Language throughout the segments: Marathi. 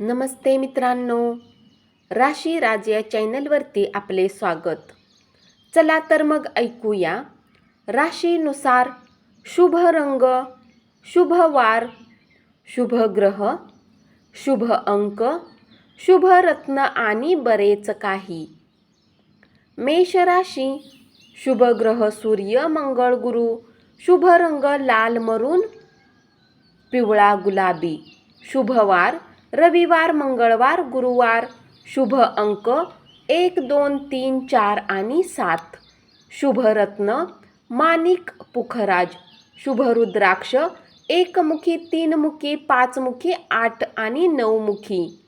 नमस्ते मित्रांनो. राशी राज या चॅनलवरती आपले स्वागत. चला तर मग ऐकूया. राशीनुसार शुभ रंग शुभ वार शुभ ग्रह शुभ अंक शुभ रत्न आणि बरेच काही. मेष राशी शुभ ग्रह सूर्य मंगळ गुरु शुभ रंग लाल मरून पिवळा गुलाबी शुभवार रविवार मंगळवार गुरुवार शुभ अंक एक दोन तीन चार आणि सात. शुभरत्न मानिक पुखराज. शुभ रुद्राक्ष एकमुखी तीनमुखी पाचमुखी आठ आणि नऊमुखी.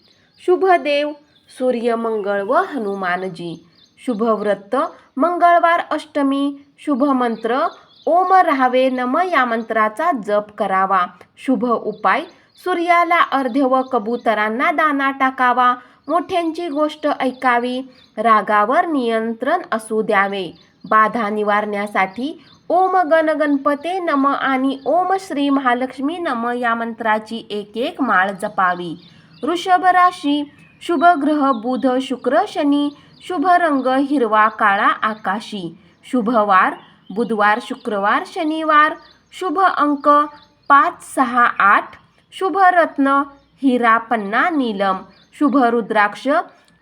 शुभदेव सूर्यमंगळ व हनुमानजी. शुभव्रत मंगळवार अष्टमी. शुभमंत्र ओम राहावे नम या मंत्राचा जप करावा. शुभ उपाय सूर्याला अर्धे व कबुतरांना दाना टाकावा मोठ्यांची गोष्ट ऐकावी रागावर नियंत्रण असू द्यावे. बाधा निवारण्यासाठी ओम गण गणपते नम आणि ओम श्री महालक्ष्मी नम या मंत्राची एक एक माळ जपावी. वृषभ राशी शुभ ग्रह बुध शुक्र शनी शुभ रंग हिरवा काळा आकाशी. शुभवार बुधवार शुक्रवार शनिवार. शुभ अंक पाच सहा आठ. शुभ रत्न हिरा पन्ना नीलम शुभ रुद्राक्ष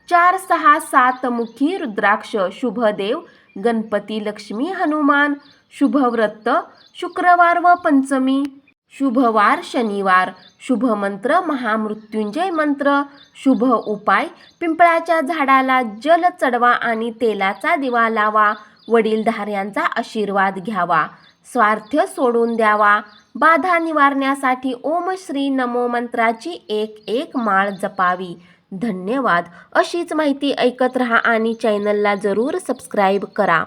चार सहा सात मुखी रुद्राक्ष शुभदेव गणपती लक्ष्मी हनुमान शुभव्रत शुक्रवार व पंचमी शुभवार शनिवार शुभमंत्र महामृत्युंजय मंत्र शुभ उपाय पिंपळाच्या झाडाला जल चढवा आणि तेलाचा दिवा लावा. वडीलधाऱ्यांचा आशीर्वाद घ्यावा. स्वार्थ सोडून द्यावा. बाधा निवारण्यासाठी ओम श्री नमो मंत्राची एक एक माळ जपावी. धन्यवाद. अशीच माहिती ऐकत रहा आणि चॅनलला जरूर सबस्क्राईब करा.